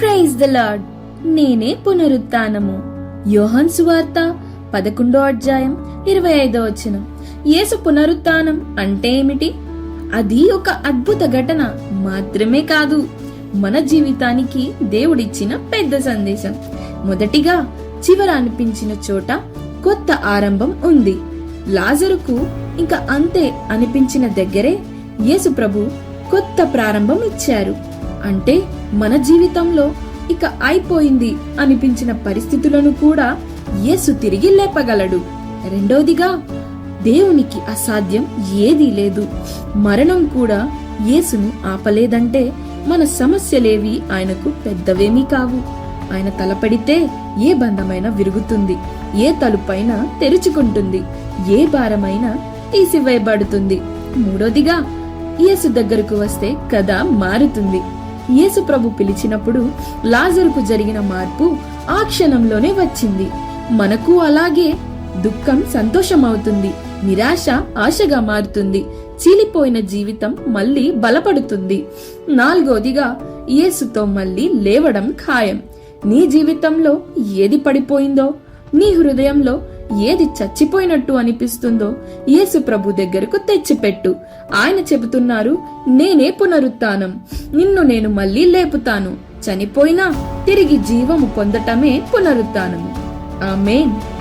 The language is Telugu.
ప్రైజ్ ద లార్డ్ నేనే పునరుత్నము. యోహన్ సువార్త పదకొండో అధ్యాయం ఇరవై ఐదో వచనం. యేసు పునరుత్నం అంటే ఏమిటి? అది ఒక అద్భుత ఘటన మాత్రమే కాదు. మన జీవితానికి దేవుడిచ్చిన పెద్ద సందేశం. మొదటిగా చివర అనిపించిన చోట కొత్త ఆరంభం ఉంది. లాజరుకు ఇంకా అంతే అనిపించిన దగ్గరే యేసు ప్రభు కొత్త ప్రారంభం ఇచ్చారు. అంటే మన జీవితంలో ఇక అయిపోయింది అనిపించిన పరిస్థితులను కూడా యేసు తిరిగి లేపగలడు. రెండోదిగా దేవునికి అసాధ్యం ఏదీ లేదు. మరణం కూడా యేసును ఆపలేదంటే మన సమస్యలేవి ఆయనకు పెద్దవేమీ కావు. ఆయన తలపడితే ఏ బంధమైనా విరుగుతుంది ఏ తలుపైన తెరుచుకుంటుంది ఏ భారమైనా తీసివేయబడుతుంది. మూడోదిగా యేసు దగ్గరకు వస్తే కథ మారుతుంది. యేసు ప్రభు పిలిచినప్పుడు లాజరుకు జరిగిన మార్పు ఆ క్షణంలోనే వచ్చింది. మనకు అలాగే దుఃఖం సంతోషమవుతుంది నిరాశ ఆశగా మారుతుంది చీలిపోయిన జీవితం మళ్ళీ బలపడుతుంది. నాలుగోదిగా యేసుతో మళ్ళీ లేవడం ఖాయం. నీ జీవితంలో ఏది పడిపోయిందో నీ హృదయంలో ఏది చచ్చిపోయినట్టు అనిపిస్తుందో యేసు ప్రభు దగ్గరకు తెచ్చిపెట్టు. ఆయన చెబుతున్నారు నేనే పునరుత్నం. నిన్ను నేను మళ్ళీ లేపుతాను. చనిపోయినా తిరిగి జీవము పొందటమే పునరుత్నము. ఆమెన్.